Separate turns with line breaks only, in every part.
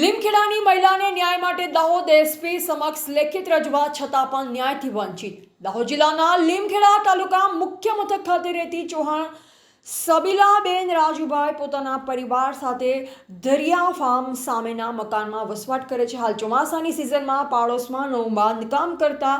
લીમખેડાની મહિલાને ન્યાય માટે દાહોદ એસપી સમક્ષ લેખિત રજૂઆત છતાં પણ ન્યાયથી વંચિત. દાહોદ જિલ્લાના લીમખેડા તાલુકા મુખ્ય મથક ખાતે રહેતી ચૌહાણ સબીલાબેન રાજુભાઈ પોતાના પરિવાર સાથે દરિયા ફાર્મ સામેના મકાનમાં વસવાટ કરે છે. હાલ ચોમાસાની સિઝનમાં પાડોશમાં નવું બાંધકામ કરતા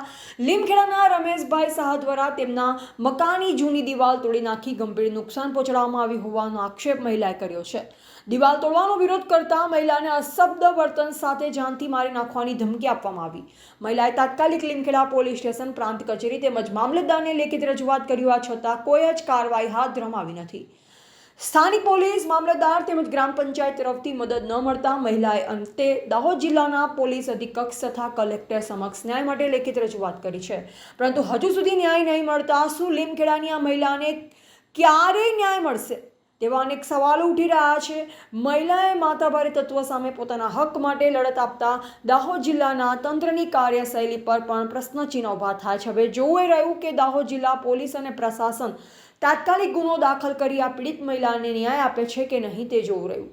લીમખેડાના રમેશભાઈ શાહ દ્વારા તેમના મકાનની જૂની દિવાલ તોડી નાખી. ગંભીર નુકસાન પહોંચાડવામાં આવ્યું હોવાનો આક્ષેપ મહિલાએ કર્યો છે. દિવાલ તોડવાનો વિરોધ કરતા મહિલાને અશબ્દ વર્તન સાથે જાનથી મારી નાખવાની ધમકી આપવામાં આવી. મહિલાએ તાત્કાલિક લીમખેડા પોલીસ સ્ટેશન પ્રાંત કચેરી તેમજ મામલતદારને લેખિત રજૂઆત કરી હોવા છતાં કોઈ જ કાર્યવાહી હાથ ધરવામાં આવી નથી. સ્થાનિક પોલીસ, મામલતદાર તેમજ ગ્રામ પંચાયત તરફથી મદદ ન મળતા મહિલાએ અંતે દાહોદ જિલ્લાના પોલીસ અધિકક્ષ તથા કલેક્ટર સમક્ષ ન્યાય માટે લેખિત રજૂઆત કરી છે. પરંતુ હજુ સુધી ન્યાય નહીં મળતા શું લીમખેડાની આ મહિલાને ક્યારે ન્યાય મળશે? તેવા અનેક સવાલો ઉઠી રહ્યા છે. મહિલાએ માતાભારી તત્વ સામે પોતાના હક માટે લડત આપતા દાહોદ જિલ્લાના તંત્રની કાર્યશૈલી પર પણ પ્રશ્નચિહ્ન ઊભા થાય છે. હવે જોવું રહ્યું કે દાહોદ જિલ્લા પોલીસ અને પ્રશાસન તાત્કાલિક ગુનો દાખલ કરી આ પીડિત મહિલાને ન્યાય આપે છે કે નહીં તે જોવું રહ્યું.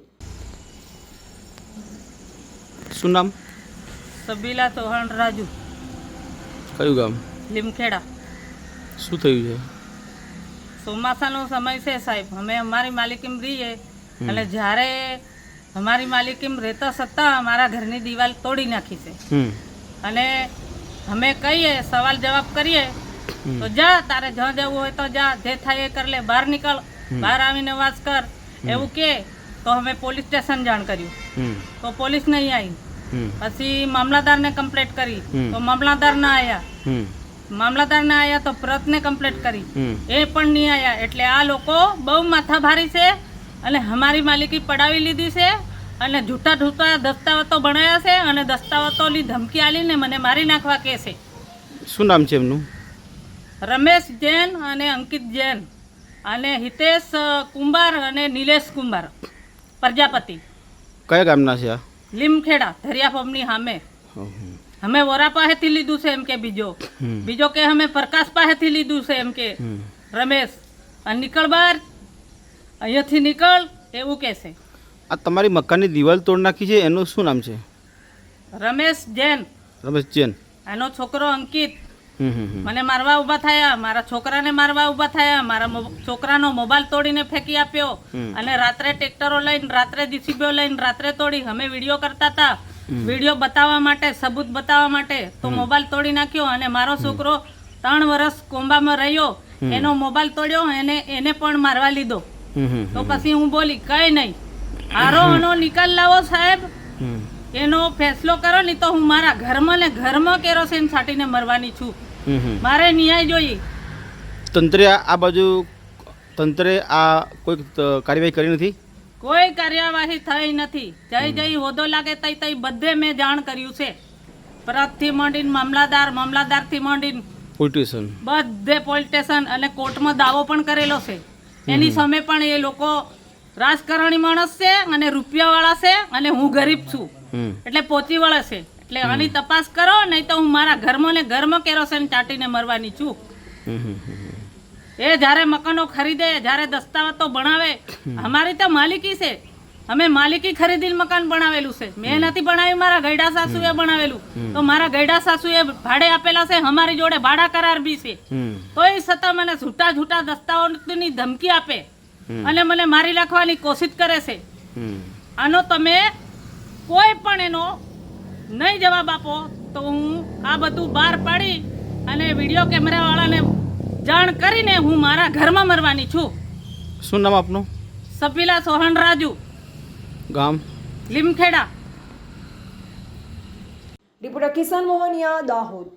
શું નામ?
સબીલા ચૌહાણ રાજુ.
કયું ગામ?
લીમખેડા.
શું થયું છે?
ચોમાસાનો સમય છે સાહેબ. અમે અમારી માલિકીમ રહીએ. અને જ્યારે અમારી માલિકીમ રહેતા છતાં અમારા ઘરની દિવાલ તોડી નાખી છે. અને અમે કહીએ સવાલ જવાબ કરીએ તો જા તારે જ્યાં જવું હોય તો જા જે થાય એ કર લે બહાર નીકળ બહાર આવીને વાસ કર. એવું કે તો અમે પોલીસ સ્ટેશન જાણ કર્યું. તો પોલીસ નહીં આવી પછી મામલાદારને કમ્પ્લેટ કરી. તો મામલાદાર ના આવ્યા
હમ
મામલાદારને આયા તો પ્રતને કમ્પ્લીટ કરી. એ પણ નહીં આવ્યા એટલે આ લોકો બહુ માથાભારી છે અને અમારી માલિકી પડાવી લીધી છે અને જૂઠા જૂઠા દસ્તાવેજો બનાવ્યા છે અને દસ્તાવેજોની ધમકી આલીને મને મારી નાખવા કહે છે.
શું નામ છે એમનું?
રમેશ જૈન અને અંકિત જૈન અને હિતેશ કુંભાર અને નિલેશ કુંભાર પ્રજાપતિ.
કયા ગામના છે આ?
લીમખેડા ધરિયા ફોમની સામે.
હમ.
અમે વોરા પાસેથી લીધું છે એમ કે બીજો. બીજો કે અમે પ્રકાશ પાસેથી લીધું છે એમ કે રમેશ અને નીકળ બહાર. અહીંયાથી નીકળ એવું કે છે.
આ તમારી મકાનની દિવાલ તોડ નાખી છે એનું શું નામ છે?
રમેશ જૈન.
રમેશ જૈન.
એનો છોકરો અંકિત. મને મારવા ઊભા થયા મારા છોકરાને મારવા ઊભા થયા મારા છોકરાનો મોબાઈલ તોડીને ફેંકી આપ્યો. અને રાત્રે ટ્રેક્ટરો લઈને રાત્રે જીસીબીઓ લઈને રાત્રે તોડી અમે વીડિયો કરતા હતા વીડિયો બતાવવા માટે સબૂત બતાવવા માટે તો મોબાઈલ તોડી નાખ્યો અને મારો છોકરો ત્રણ વર્ષ કોંબામાં રહ્યો. એનો મોબાઈલ તોડ્યો એને એને પણ મારવા લીધો. તો પછી હું બોલી કઈ નહીં. આરો આનો નિકાલ લાવો સાહેબ. એનો ફેસલો કરો નહીં તો હું મારા ઘરમાં ને ઘરમાં કેરોસીન છાંટીને મરવાની છું. મારે ન્યાય જોઈએ.
તંત્રે આ આ બાજુ તંત્રે આ કોઈ કાર્યવાહી કરી નથી?
કોઈ કાર્યવાહી થઈ નથી. જઈ જઈ હોદો લાગે તઈ તઈ બધે મેં જાણ કર્યું છે. પ્રતથી માંડીને મામલાદાર મામલાદારથી માંડીને
પોલીસ
બધે પોલીસ સ્ટેશન અને કોર્ટમાં દાવો પણ કરેલો છે. એની સામે પણ એ લોકો રાજકારણી માણસ છે અને રૂપિયાવાળા છે અને હું ગરીબ છું. એટલે પોચી વળે છે. એટલે આની તપાસ કરો નહીં તો હું મારા ઘરમાં ને ઘરમાં કેરોસેન ચાટીને મરવાની છું. એ જ્યારે મકાનો ખરીદે જ્યારે દસ્તાવેજો બનાવે અમારી તો માલિકી છે. અમે માલિકી ખરીદી મકાન બનાવેલું છે. મેં નથી બનાવ્યું મારા ગયડા સાસુએ બનાવેલું. તો મારા ગયડા સાસુએ ભાડે આપેલા છે અમારી જોડે ભાડા કરાર બી છે.
તો
એ છતાં મને છૂટા છૂટા દસ્તાવેજની ધમકી આપે. અને મને મારી નાખવાની કોશિશ કરે છે. આનો તમે કોઈ પણ એનો નહીં જવાબ આપો તો હું આ બધું બહાર પાડી અને વીડિયો કેમેરાવાળાને જાણ કરીને હું મારા ઘરમાં મરવાની છું.
શું નામ આપનું?
સપીલા સોહન રાજુ.
ગામ?
લીમખેડા.
રિપોર્ટર કિશન મોહનિયા દાહોદ.